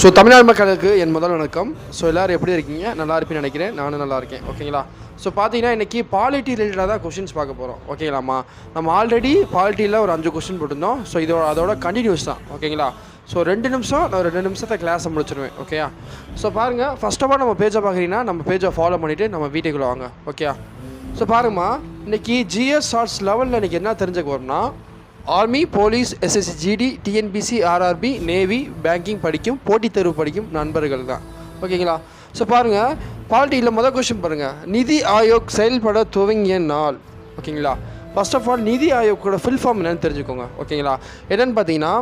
So Tamil Nadu மக்களுக்கு என் முதல் வணக்கம். ஸோ எல்லோரும் எப்படி இருக்கீங்க? நல்லா இருப்பேன்னு நினைக்கிறேன். நானும் நல்லா இருக்கேன். ஓகேங்களா? ஸோ பார்த்தீங்கன்னா இன்றைக்கி பாலிட்டி ரிலேட்டடாக தான் கொஷின்ஸ் பார்க்க போகிறோம் ஓகேங்களாம்மா நம்ம ஆல்ரெடி பாலிட்டியில் ஒரு அஞ்சு கொஷின் போட்டிருந்தோம். ஸோ இதோட அதோட கண்டினியூஸ் தான். ஓகேங்களா? ஸோ ரெண்டு நிமிஷம் நான் ரெண்டு நிமிஷத்தை கிளாஸை முடிச்சிடுவேன் ஓகேயா? ஸோ பாருங்கள் ஃபஸ்ட் ஆஃப் ஆல் நம்ம பேஜை பார்க்குறீங்கன்னா நம்ம பேஜை ஃபாலோ பண்ணிவிட்டு நம்ம வீட்டுக்குள்ளே வாங்க. ஓகேயா? ஸோ பாருங்கம்மா. இன்றைக்கி ஜிஎஸ் ஷார்ட்ஸ் லெவலில் இன்றைக்கி என்ன தெரிஞ்சுக்க வரோம்னா army police SSC GD TNPSC RRB navy banking படிக்கும் போட்டித் தேர்வு படிக்கும் நண்பர்கள் தான் ஓகேங்களா? ஸோ பாருங்கள் பாலிட்டியில் மொதல் கொஸ்டின் பாருங்கள் நிதி ஆயோக் செயல்பட துவங்கிய நாள். ஓகேங்களா? ஃபர்ஸ்ட் ஆஃப் ஆல் நிதி ஆயோக்கோட ஃபுல் ஃபார்ம் என்னென்னு தெரிஞ்சுக்கோங்க. ஓகேங்களா? என்னென்னு பார்த்தீங்கன்னா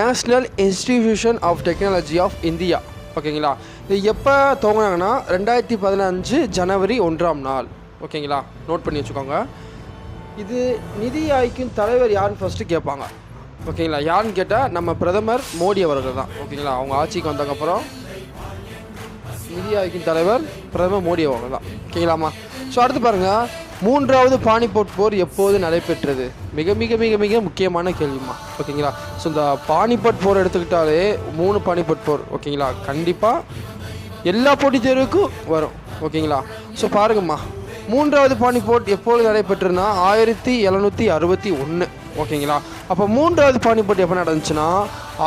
national institution of technology of India ஓகேங்களா? இது எப்போ துவங்கினாங்கன்னா ரெண்டாயிரத்தி பதினஞ்சு ஜனவரி ஒன்றாம் நாள். ஓகேங்களா? நோட் பண்ணி வச்சுக்கோங்க. இது நிதி ஆய்க்கின் தலைவர் யாருன்னு ஃபஸ்ட்டு கேட்பாங்க. ஓகேங்களா யாருன்னு கேட்டால் நம்ம பிரதமர் மோடி அவர்கள் தான். ஓகேங்களா அவங்க ஆட்சிக்கு வந்ததுக்கப்புறம் நிதி ஆய்க்கின் தலைவர் பிரதமர் மோடி அவர்கள் தான். ஓகேங்களாம்மா ஸோ அடுத்து பாருங்கள் மூன்றாவது பானிபட் போர் எப்போது நடைபெற்றது? மிக மிக மிக மிக முக்கியமான கேள்விமா ஓகேங்களா ஸோ இந்த பானிபட் போர் எடுத்துக்கிட்டாலே மூணு பானிபட் போர். ஓகேங்களா கண்டிப்பாக எல்லா போட்டித் தேர்வுக்கும் வரும். ஓகேங்களா ஸோ பாருங்கம்மா. மூன்றாவது பானிபோட் எப்போது நடைபெற்றுனா ஆயிரத்தி எழுநூற்றி அறுபத்தி ஒன்று ஓகேங்களா? அப்போ மூன்றாவது பானிபோட் எப்போ நடந்துச்சுன்னா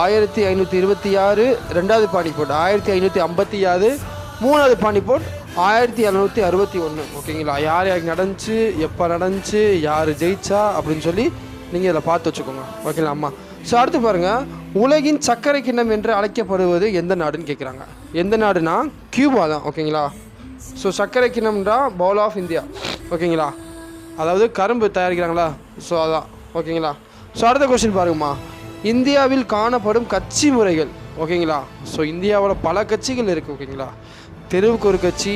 ஆயிரத்தி ஐநூற்றி இருபத்தி ஆறு ரெண்டாவது பானிபோட் ஆயிரத்தி ஐநூற்றி ஐம்பத்தி ஆறு மூணாவது பானிபோட் ஆயிரத்தி எழுநூற்றி அறுபத்தி ஒன்று ஓகேங்களா? யார் யாருக்கு நடந்துச்சு? எப்போ நடந்துச்சு? யார் ஜெயிச்சா? அப்படின்னு சொல்லி நீங்கள் இதில் பார்த்து வச்சுக்கோங்க. ஓகேங்களா அம்மா? ஸோ அடுத்து பாருங்கள் உலகின் சர்க்கரை கிண்ணம் என்று அழைக்கப்படுவது எந்த நாடுன்னு கேட்குறாங்க எந்த நாடுனா? கியூபா தான். ஓகேங்களா? ஸோ சர்க்கரை கிண்ணம்ன்றா பவுல் ஆஃப் இந்தியா ஓகேங்களா அதாவது கரும்பு தயாரிக்கிறாங்களா? ஸோ அதான். ஓகேங்களா ஸோ அடுத்த கொஸ்டின் பாருங்கம்மா. இந்தியாவில் காணப்படும் கட்சி முறைகள். ஓகேங்களா ஸோ இந்தியாவில் பல கட்சிகள் இருக்குது ஓகேங்களா தெருவுக்கு ஒரு கட்சி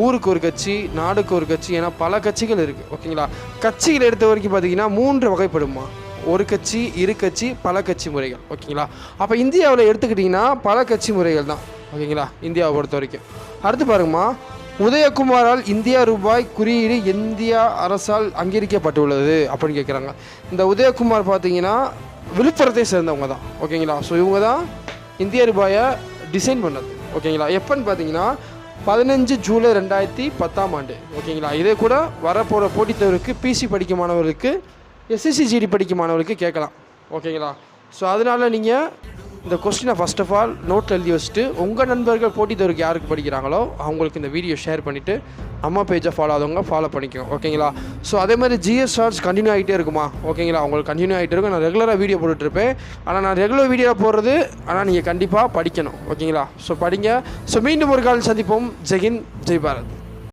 ஊருக்கு ஒரு கட்சி நாடுக்கு ஒரு கட்சி ஏன்னா பல கட்சிகள் இருக்குது ஓகேங்களா கட்சிகள் எடுத்த வரைக்கும் பார்த்தீங்கன்னா மூன்று வகைப்படுமா ஒரு கட்சி இரு கட்சி பல கட்சி முறைகள் ஓகேங்களா அப்போ இந்தியாவில் எடுத்துக்கிட்டிங்கன்னா பல கட்சி முறைகள் தான். ஓகேங்களா? இந்தியாவை பொறுத்த வரைக்கும் அடுத்து பாருங்கம்மா. உதயகுமாரால் இந்தியா ரூபாய் குறியீடு இந்தியா அரசால் அங்கீகரிக்கப்பட்டுள்ளது அப்படின்னு கேட்குறாங்க இந்த உதயகுமார் பார்த்தீங்கன்னா விழுப்புரத்தை சேர்ந்தவங்க தான். ஓகேங்களா? ஸோ இவங்க தான் இந்திய ரூபாயை டிசைன் பண்ணது. ஓகேங்களா? எப்போன்னு பார்த்தீங்கன்னா பதினஞ்சு ஜூலை ரெண்டாயிரத்தி பத்தாம் ஆண்டு. ஓகேங்களா? இதே கூட வரப்போகிற போட்டித் தேர்வுக்கு பிசி படிக்கும் மாணவர்களுக்கு எஸ்எஸ்சி ஜிடி படிக்கும் மாணவர்களுக்கு கேட்கலாம். ஓகேங்களா? ஸோ அதனால் நீங்கள் இந்த கொஸ்டினை ஃபர்ஸ்ட் ஆஃப் ஆல் நோட்டில் எழுதி வச்சுட்டு உங்கள் நண்பர்கள் போட்டித் தேர்வுக்கு யாருக்கு படிக்கிறாங்களோ அவங்களுக்கு இந்த வீடியோ ஷேர் பண்ணிவிட்டு அம்மா பேஜை ஃபாலோ ஆதவங்க ஃபாலோ பண்ணிக்கோங்க ஓகேங்களா ஸோ அதே மாதிரி ஜிஎஸ் சார்ஜ் கண்டினியூ ஆகிட்டே இருக்குமா? ஓகேங்களா உங்களுக்கு கண்டினியூ ஆகிட்டே இருக்கும். நான் ரெகுலராக வீடியோ போட்டுட்ருப்பேன் ஆனால் நான் ரெகுலர் வீடியோ போடுறது ஆனால் நீங்கள் கண்டிப்பாக படிக்கணும் ஓகேங்களா ஸோ படிங்க. ஸோ மீண்டும் ஒரு கால் சந்திப்போம். ஜெகின் ஜெய் பாரத்.